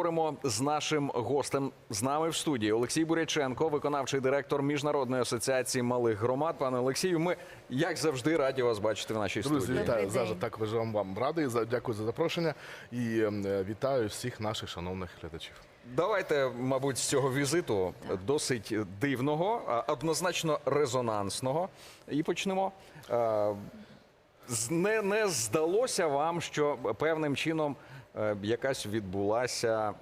поговоримо з нашим гостем. З нами в студії Олексій Буряченко, виконавчий директор Міжнародної асоціації малих громад. Пане Олексію, ми як завжди раді вас бачити в нашій Друзі, студії. вітаю. Зажа. Також вам вам радий. За- Дякую за запрошення і ем, е, вітаю всіх наших шановних глядачів. Давайте, мабуть, з цього візиту досить дивного, однозначно резонансного. І почнемо. Е, Не, не здалося вам, що певним чином якась відбулася,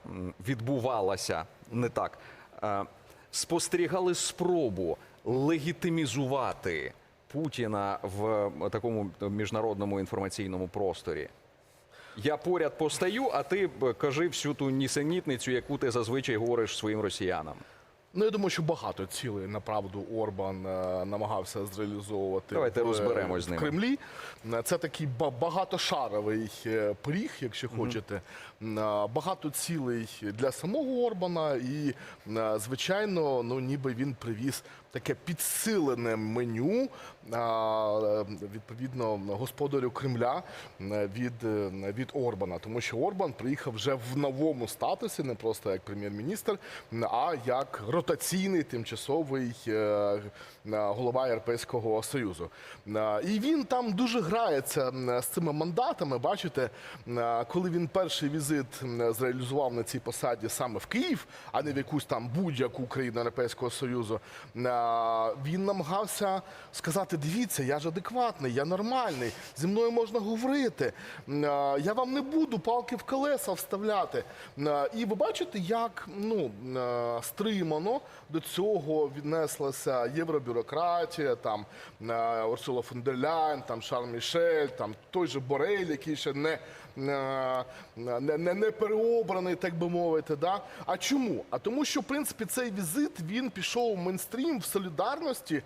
відбувалася не так. Е, Спостерігали спробу легітимізувати Путіна в такому міжнародному інформаційному просторі. Я поряд постаю, а ти кажи всю ту нісенітницю, яку ти зазвичай говориш своїм росіянам. Ну, я думаю, що багато цілей направду Орбан е, намагався зреалізовувати Давайте в, е, розберемось з в ними. Кремлі. Е, Це такий ба- багатошаровий е, пиріг, якщо хочете. Е, Багато цілей для самого Орбана, і е, звичайно, ну ніби він привіз таке підсилене меню відповідно господарю Кремля від, від Орбана, тому що Орбан приїхав вже в новому статусі, не просто як прем'єр-міністр, а як ротаційний тимчасовий е, голова Європейського Союзу. І він там дуже грається з цими мандатами. Бачите, коли він перший візит зреалізував на цій посаді саме в Київ, а не в якусь там будь-яку країну Європейського Союзу, він намагався сказати: дивіться, я ж адекватний, я нормальний, зі мною можна говорити. Е, Я вам не буду палки в колеса вставляти. Е, І ви бачите, як ну е, стримано до цього віднеслася євробюрократія, там е, Урсула фон дер Ляйн, там Шарл Мішель, там той же Борель, який ще не, е, не, не, не переобраний, так би мовити. Да? А чому? А тому, що в принципі цей візит він пішов в мейнстрім в солідарності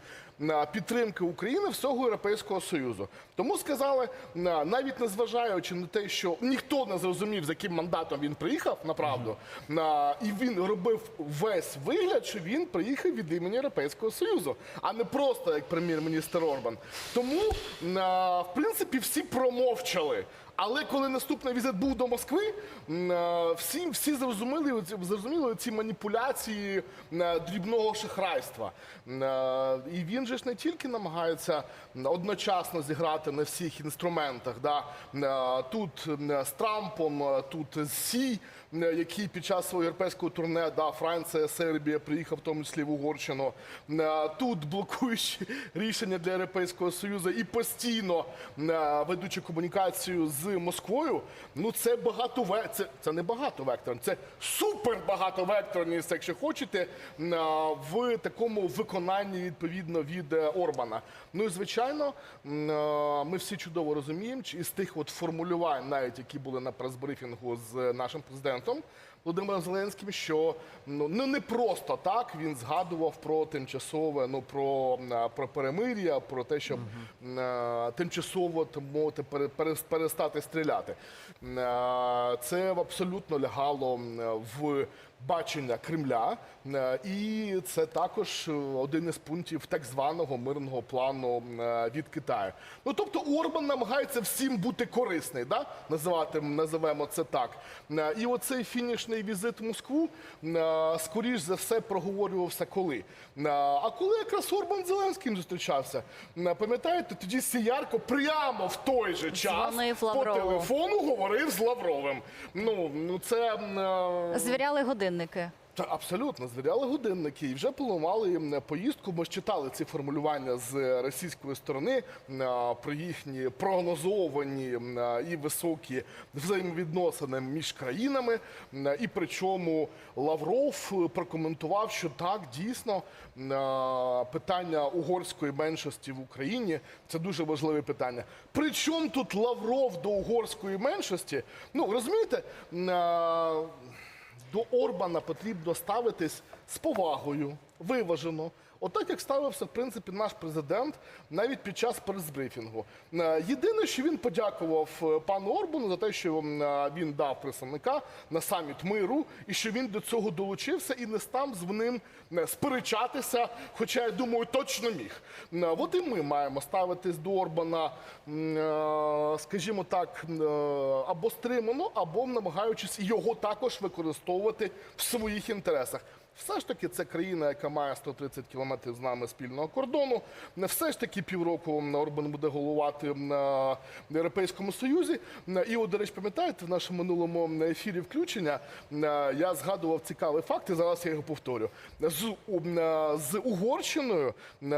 підтримки України всього Європейського Союзу. Тому сказали, на- навіть незважаючи на те, що ніхто не зрозумів, з яким мандатом він приїхав, направду, на- і він робив весь вигляд, що він приїхав від імені Європейського Союзу, а не просто як прем'єр-міністр Орбан. Тому, в принципі, всі промовчали. Але коли наступний візит був до Москви, всі, всі зрозуміли, зрозуміли ці маніпуляції дрібного шахрайства. І він же ж не тільки намагаються одночасно зіграти на всіх інструментах. Да? Е, Тут м, з Трампом, е, тут з Сі, який під час свого європейського турне, да, Франція, Сербія, приїхав в тому числі в Угорщину. Е, Тут блокуючи рішення для Європейського Союзу і постійно е, ведучи комунікацію з Москвою. Ну це багато це, це не багатовекторний, це супер багатовекторність, якщо хочете, е, в такому виконанні відповідно від е, Орбана. Ну і звичайно, е, ми всі чудово розуміємо, чи із тих от формулювань, навіть які були на прес-брифінгу з нашим президентом. Володимиром Зеленським, що ну ну, не просто так він згадував про тимчасове, ну про, про перемир'я, про те, щоб е, тимчасово мовити пере- пере- перестати стріляти. Це абсолютно лягало в бачення Кремля, е, і це також е, один із пунктів так званого мирного плану е, від Китаю. Ну тобто Орбан намагається всім бути корисний, да? називати називаємо це так. І оцей фінішний візит в Москву, скоріш за все, проговорювався коли. А коли якраз Орбан з Зеленським зустрічався, пам'ятаєте, тоді Сіярко прямо в той же час по телефону говорив з Лавровим. Ну, ну це Звіряли годинники. та абсолютно звіряли годинники і вже планували їм, е, поїздку. Ми ж читали ці формулювання з російської сторони е, про їхні прогнозовані е, і високі взаємовідносини між країнами. І причому Лавров прокоментував, що так дійсно питання угорської меншості в Україні це дуже важливе питання. Причому тут Лавров до угорської меншості? Ну розумієте? До Орбана потрібно ставитись з повагою. виважено. Отак, як ставився, в принципі, наш президент навіть під час прес-брифінгу. Е, Єдине, що він подякував е, пану Орбану за те, що е, він дав представника на саміт миру, і що він до цього долучився і не став з ним сперечатися, хоча я думаю, точно міг. От і ми маємо ставитись до Орбана, скажімо так, або стримано, або намагаючись його також використовувати в своїх інтересах. Все ж таки, це країна, яка має 130 кілометрів з нами спільного кордону. Не все ж таки півроку Орбан буде головувати на Європейському Союзі. І от, до речі, пам'ятаєте, в нашому минулому ефірі включення я згадував цікавий факт, і зараз я його повторю. З, у- з Угорщиною м,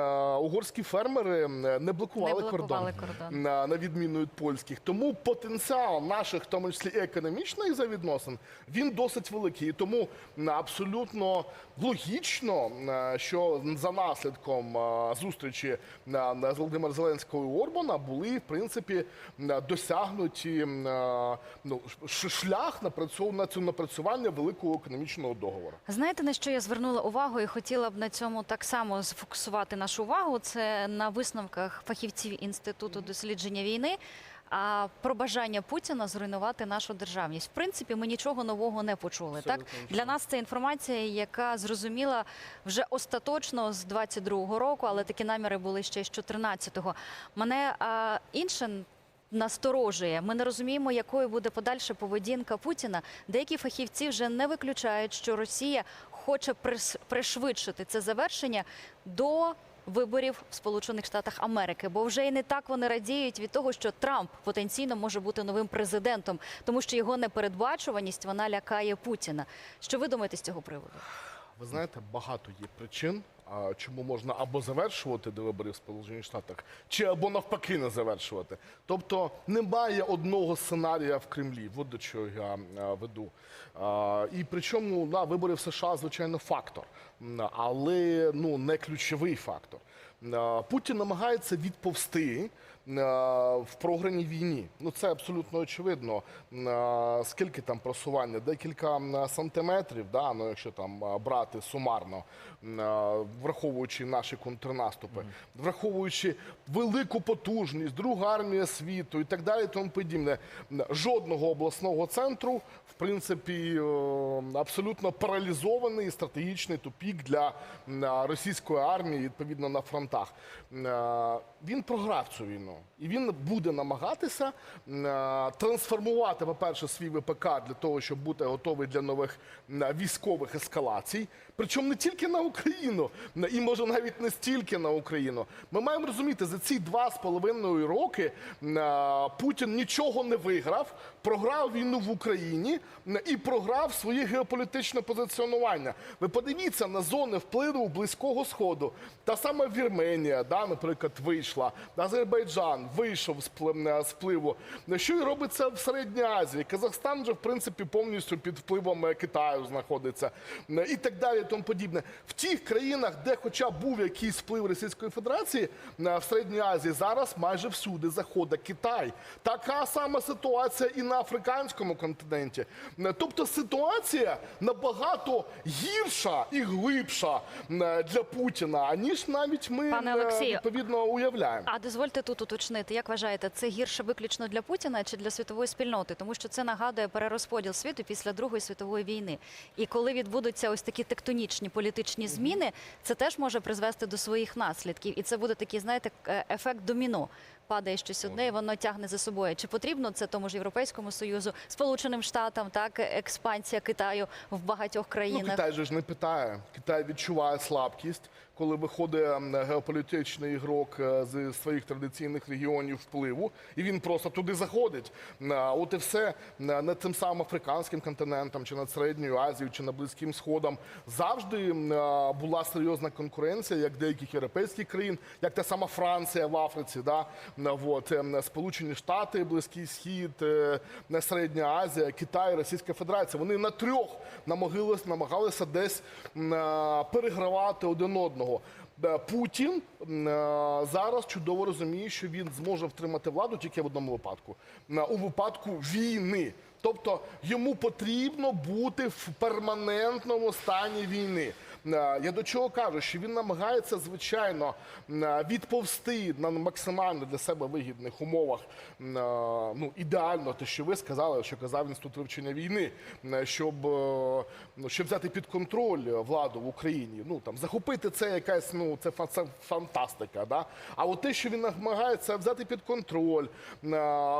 угорські фермери не блокували, Не блокували кордон. на, на відміну від польських. Тому потенціал наших, в тому числі і економічних завідносин, він досить великий. І тому м, логічно, що за наслідком зустрічі м, з Володимира Зеленського і Орбана були в принципі досягнуті ну, шлях на цю напрацювання великого економічного договору. Знаєте, на що я звернула увагу і хотіла б на цьому так само сфокусувати нашу увагу? Це на висновках фахівців інституту дослідження війни. А про бажання Путіна зруйнувати нашу державність. В принципі, ми нічого нового не почули. Так Абсолютно нічого. для нас це інформація, яка зрозуміла вже остаточно з 22-го року, але такі наміри були ще з 14-го. Мене а, інше насторожує. Ми не розуміємо, якою буде подальша поведінка Путіна. Деякі фахівці вже не виключають, що Росія хоче пришвидшити це завершення до. Виборів в Сполучених Штатах Америки, бо вже і не так вони радіють від того, що Трамп потенційно може бути новим президентом, тому що його непередбачуваність вона лякає Путіна. Що ви думаєте з цього приводу? Ви знаєте, багато є причин, а, чому можна або завершувати до виборів в Сполучених Штатах, чи або навпаки не завершувати. Тобто немає одного сценарія в Кремлі. От до чого я веду. А, І причому на вибори в США, звичайно, фактор, але ну не ключовий фактор. Путін намагається відповсти в програній війні. Ну це абсолютно очевидно. Скільки там просування? Декілька сантиметрів, да? ну, якщо там брати сумарно, враховуючи наші контрнаступи, враховуючи велику потужність, друга армія світу і так далі, тому подібне. Жодного обласного центру, в принципі, абсолютно паралізований стратегічний тупік для російської армії, відповідно на фронтах. Він програв цю війну, і він буде намагатися м, трансформувати, по-перше, свій ВПК для того, щоб бути готовий для нових військових ескалацій. Причому не тільки на Україну, і може навіть не стільки на Україну. Ми маємо розуміти, за ці два з половиною роки Путін нічого не виграв, програв війну в Україні і програв своє геополітичне позиціонування. Ви подивіться на зони впливу Близького Сходу. Та сама Вірменія, да, наприклад, вийшла, Азербайджан вийшов з впливу. Що і робиться в Середній Азії? Казахстан вже в принципі повністю під впливом е, Китаю знаходиться і так далі. І Тому подібне. В тих країнах, де хоча б був якийсь вплив Російської Федерації в Середній Азії, зараз майже всюди заходить Китай. Така сама ситуація і на африканському континенті. Е, Тобто ситуація набагато гірша і глибша е, для Путіна, аніж навіть ми Пане е, Олексію, відповідно уявляємо. А дозвольте тут уточнити, як вважаєте, це гірше виключно для Путіна чи для світової спільноти? Тому що це нагадує перерозподіл світу після Другої світової війни. І коли відбудуться ось такі тектонічні політичні зміни, це теж може призвести до своїх наслідків. І це буде такий, знаєте, е, ефект доміно. Падає щось одне, і воно тягне за собою. Чи потрібно це тому ж Європейському Союзу, Сполученим Штатам, так експансія Китаю в багатьох Ну, країнах? Китай же ж не питає. Китай відчуває слабкість, коли виходить геополітичний ігрок е, з своїх традиційних регіонів впливу, і він просто туди заходить. М, От і все над тим самим африканським континентом, чи над Середньою Азією, чи над Близьким Сходом завжди була серйозна конкуренція, як деяких європейських країн, як та сама Франція в Африці, да? М, от, ем, Сполучені Штати, Близький Схід, е, Середня Азія, Китай, Російська Федерація. Вони на трьох намагалися, намагалися десь перегравати один одного. Е, Путін зараз чудово розуміє, що він зможе втримати владу тільки в одному випадку у випадку війни. Тобто йому потрібно бути в перманентному стані війни. Е, Я до чого кажу, що він намагається, звичайно, е, відповсти на максимально для себе вигідних умовах. е, Ну, ідеально те, що ви сказали, що казав інститут вивчення війни, щоб, ну, щоб взяти під контроль владу в Україні. Ну там захопити це якась, ну це фа- це фантастика. Да? А от те, що він намагається взяти під контроль,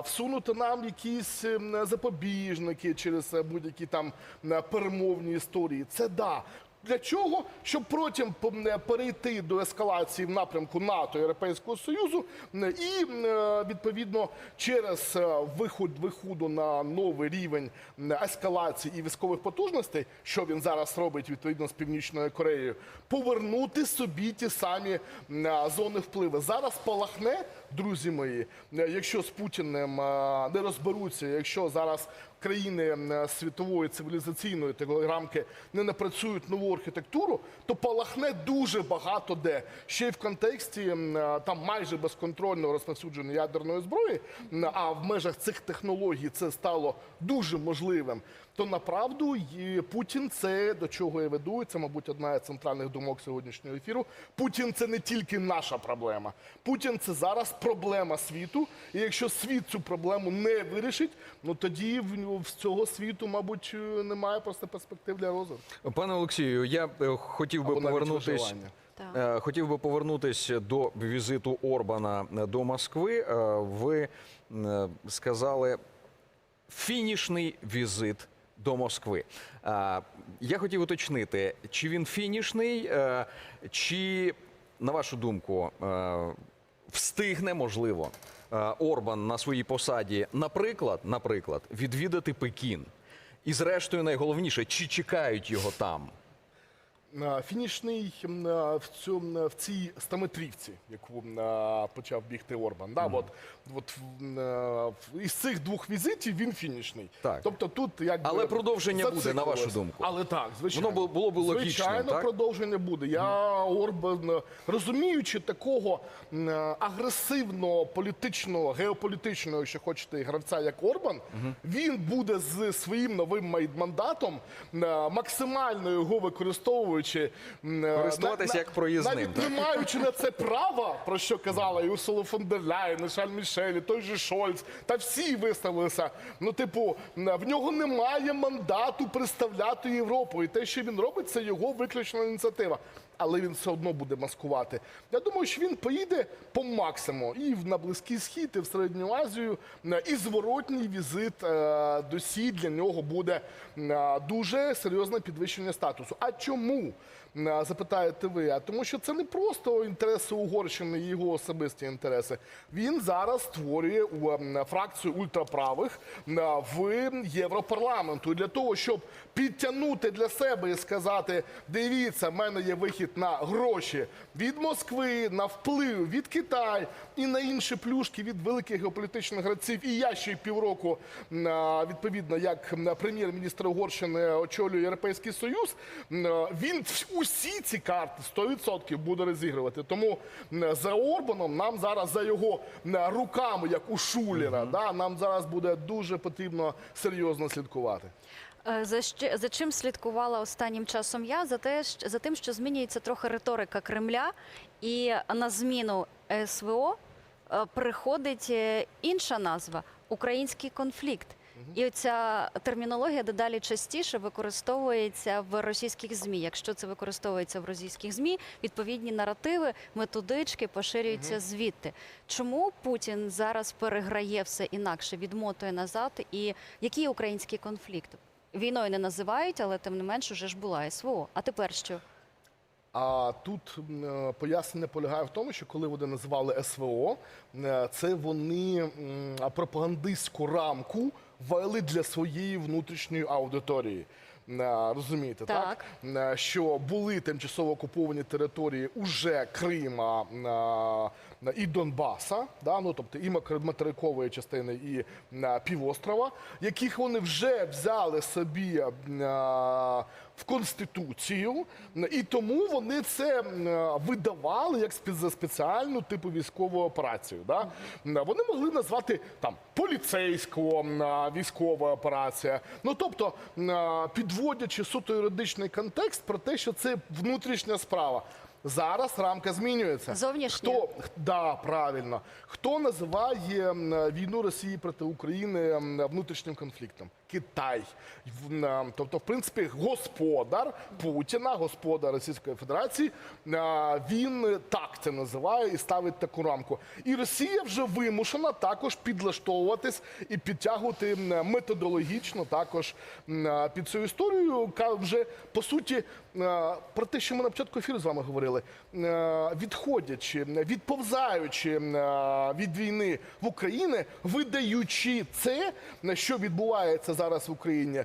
всунути нам якісь запобіжники через будь-які там перемовні історії, це да. Для чого? Щоб потім п- перейти до ескалації в напрямку НАТО Європейського Союзу е, і е, відповідно через е, виход виходу на новий рівень е, ескалації і військових потужностей, що він зараз робить відповідно з Північною Кореєю, повернути собі ті самі е, зони впливу. Зараз палахне, друзі мої, е, якщо з Путіним е, не розберуться, якщо зараз країни світової цивілізаційної телеграмки не напрацюють нову архітектуру, то палахне дуже багато де. Ще й в контексті там майже безконтрольного розповсюдження ядерної зброї, а в межах цих технологій це стало дуже можливим. То направду Путін це до чого я веду. Це, мабуть, одна із центральних думок сьогоднішнього ефіру. Путін це не тільки наша проблема. Путін це зараз проблема світу. І якщо світ цю проблему не вирішить, ну тоді в, в цього світу, мабуть, е, немає просто перспектив для розвитку. Пане Олексію, я е, хотів би Або повернутись. Так. Е, Хотів би повернутись до візиту Орбана до Москви. Ви сказали фінішний візит до Москви. Я хотів уточнити, чи він фінішний, е, чи, на вашу думку, е, встигне, можливо, е, Орбан на своїй посаді, наприклад, наприклад, відвідати Пекін. І зрештою, найголовніше, чи чекають його там? Е, Фінішний е, в цьому в цій стаметрівці, яку е, почав бігти Орбан. Да, от, от е, в- із цих двох візитів він фінішний. Так. Тобто тут якби Але продовження буде, на вашу думку? Але так, звичайно. Воно було б логічним, Звичайно, так? продовження буде. Я Орбан, е, розуміючи такого агресивного політичного, геополітичного, якщо хочете, гравця, як Орбан, він буде з своїм новим мандатом максимально його використовуючи. М, е, Користуватися як проїзним, Навіть не маючи на це права, про що казала і Урсула фон дер Ляєн, і Шарль Мішель, і той же Шольц, та всі виставилися. Ну, типу, в нього немає мандату представляти Європу. І те, що він робить, це його виключна ініціатива. Але він все одно буде маскувати. Я думаю, що він поїде по максимуму і на Близький Схід, і в Середню Азію. М, І зворотній візит е, до Сі для нього буде дуже серйозне підвищення статусу. А чому? М, Запитаєте ви, а тому що це не просто інтереси Угорщини і його особисті інтереси. Він зараз створює фракцію ультраправих м, в Європарламенту. Для того, щоб підтягнути для себе і сказати: дивіться, в мене є вихід на гроші від Москви, на вплив від Китаю і на інші плюшки від великих геополітичних гравців. І я ще й півроку відповідно, як прем'єр-міністр Угорщини очолює Європейський Союз. Він усі ці карти 100% буде розігрувати. Тому за Орбаном нам зараз за його руками, як у Шулера, да, нам зараз буде дуже потрібно серйозно слідкувати. Е, За, ще, за чим слідкувала останнім часом я? За, те, що- за тим, що змінюється трохи риторика Кремля, і на зміну СВО приходить е, інша назва український конфлікт. І оця термінологія дедалі частіше використовується в російських змі. Якщо це використовується в російських змі, відповідні наративи, методички поширюються звідти. Чому Путін зараз переграє все інакше, відмотує назад? І який український конфлікт? Війною не називають, але тим не менш уже ж була СВО. А тепер що? А тут е, пояснення полягає в тому, що коли вони називали СВО, е, це вони пропагандистську рамку ввели для своєї внутрішньої аудиторії. Е, Розумієте, так? Так. Що були тимчасово окуповані території уже Крима і Донбаса, да? ну, тобто і материкової частини, і е, півострова, яких вони вже взяли собі е, в Конституцію, і тому вони це видавали як спеціальну типу військову операцію. Да? Вони могли назвати там поліцейську м, військова операція. Ну тобто підводячи суто юридичний контекст про те, що це внутрішня справа. Зараз рамка змінюється. Зовнішня. Хто да, правильно. Хто називає війну Росії проти України внутрішнім конфліктом? Китай. Тобто, в принципі, господар Путіна, господар Російської Федерації, він так це називає і ставить таку рамку. І Росія вже вимушена також підлаштовуватись і підтягувати методологічно також під цю історію. Вже по суті про те, що ми на початку ефіру з вами говорили, відходячи, відповзаючи від війни в Україні, видаючи це, що відбувається зараз в Україні,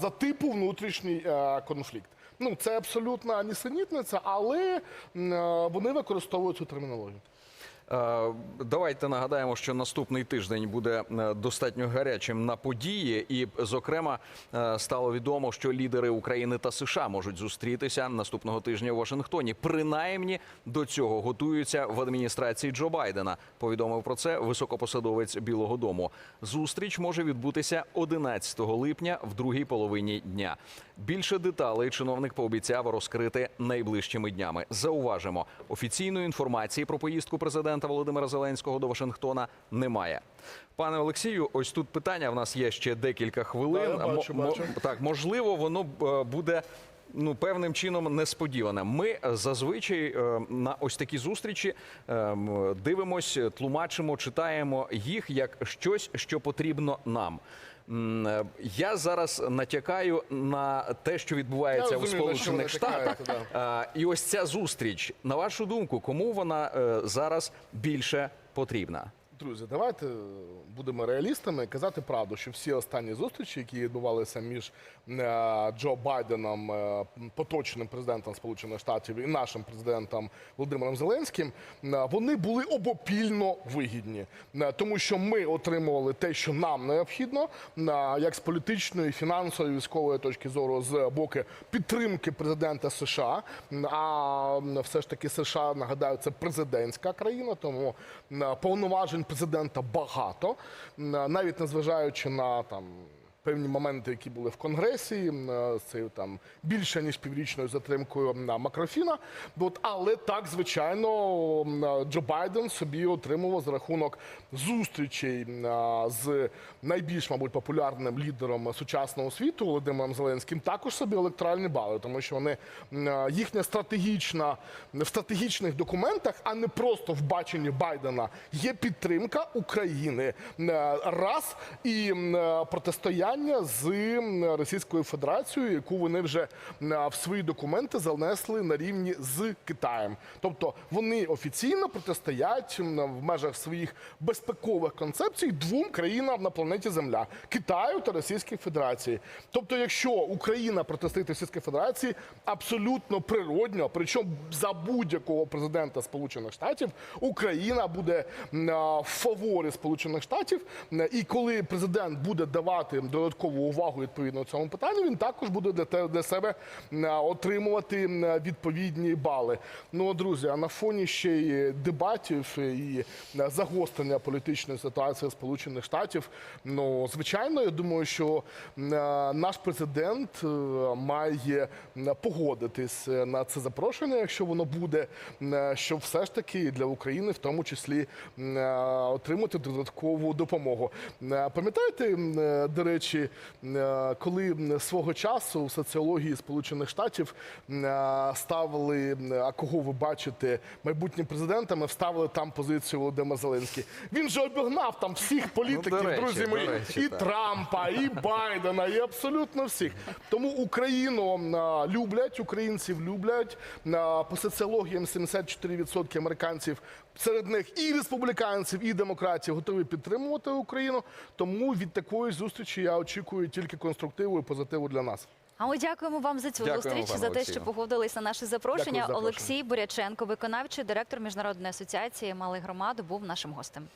за типу внутрішній е, конфлікт. Ну це абсолютна нісенітниця, але е, вони використовують цю термінологію. Е, Давайте нагадаємо, що наступний тиждень буде е, достатньо гарячим на події, і, зокрема, е, стало відомо, що лідери України та США можуть зустрітися наступного тижня у Вашингтоні. Принаймні до цього готуються в адміністрації Джо Байдена. Повідомив про це високопосадовець Білого Дому. Зустріч може відбутися 11 липня в другій половині дня. Більше деталей чиновник пообіцяв розкрити найближчими днями. Зауважимо, офіційної інформації про поїздку президента Володимира Зеленського до Вашингтона немає. Пане Олексію, ось тут питання. В нас є ще декілька хвилин. Да, бачу, бачу. так, можливо, воно е, буде. Ну, певним чином несподіване. Ми зазвичай е, на ось такі зустрічі е, м, дивимось, тлумачимо, читаємо їх як щось, що потрібно нам. Е, Я зараз натякаю на те, що відбувається Я у розумію, на що ви Сполучених Штатах. натякаєте, А, І ось ця зустріч, на вашу думку, кому вона е, зараз більше потрібна? Друзі, давайте будемо реалістами казати правду, що всі останні зустрічі, які відбувалися між е, Джо Байденом, е, поточним президентом Сполучених Штатів і нашим президентом Володимиром Зеленським, е, вони були обопільно вигідні, тому що ми отримували те, що нам необхідно, як з політичної, фінансової, військової точки зору, з боку підтримки президента США. А все ж таки США нагадаю, це президентська країна, тому повноважень багато, Е, навіть незважаючи на там. Певні моменти, які були в конгресі, е, з цією там більше ніж піврічною затримкою на Макрофіна. От, але так, звичайно, Джо Байден собі отримував за рахунок зустрічей е, з найбільш, мабуть, популярним лідером сучасного світу Володимиром Зеленським, також собі електоральні бали, тому що вони їхня стратегічна в стратегічних документах, а не просто в баченні Байдена, є підтримка України е, раз і м, протистояння з Російською Федерацією, яку вони вже в свої документи занесли на рівні з Китаєм. Тобто вони офіційно протистоять в межах своїх безпекових концепцій двом країнам на планеті Земля Китаю та Російській Федерації. Тобто, якщо Україна протистоїть Російській Федерації, абсолютно природньо, причому за будь-якого президента Сполучених Штатів, Україна буде в фаворі Сполучених Штатів. І коли президент буде давати додаткову увагу відповідно цьому питанню, він також буде для, для себе отримувати відповідні бали. Ну, друзі, а на фоні ще й дебатів і е, загострення політичної ситуації Сполучених Штатів, ну звичайно, я думаю, що е, наш президент е, має погодитись е, на це запрошення, якщо воно буде, е, щоб все ж таки для України, в тому числі, е, отримати додаткову допомогу. Е, Пам'ятаєте, е, до речі, е, коли свого часу в соціології Сполучених Штатів е, ставили, а кого ви бачите майбутнім президентами, вставили там позицію Володимир Зеленський. Він же обігнав там всіх політиків, речі, друзі мої, речі, і так. Трампа, і Байдена, і абсолютно всіх. Тому Україну люблять, українців люблять. По соціологіям 74% американців серед них і республіканців, і демократів готові підтримувати Україну. Тому від такої зустрічі я очікую тільки конструктиву і позитиву для нас. А ми дякуємо вам за цю Дякуємо, зустріч, за те, Олексію. що погодились на наше запрошення. Дякую за запрошення. Олексій Буряченко, виконавчий директор міжнародної асоціації малих громад, був нашим гостем.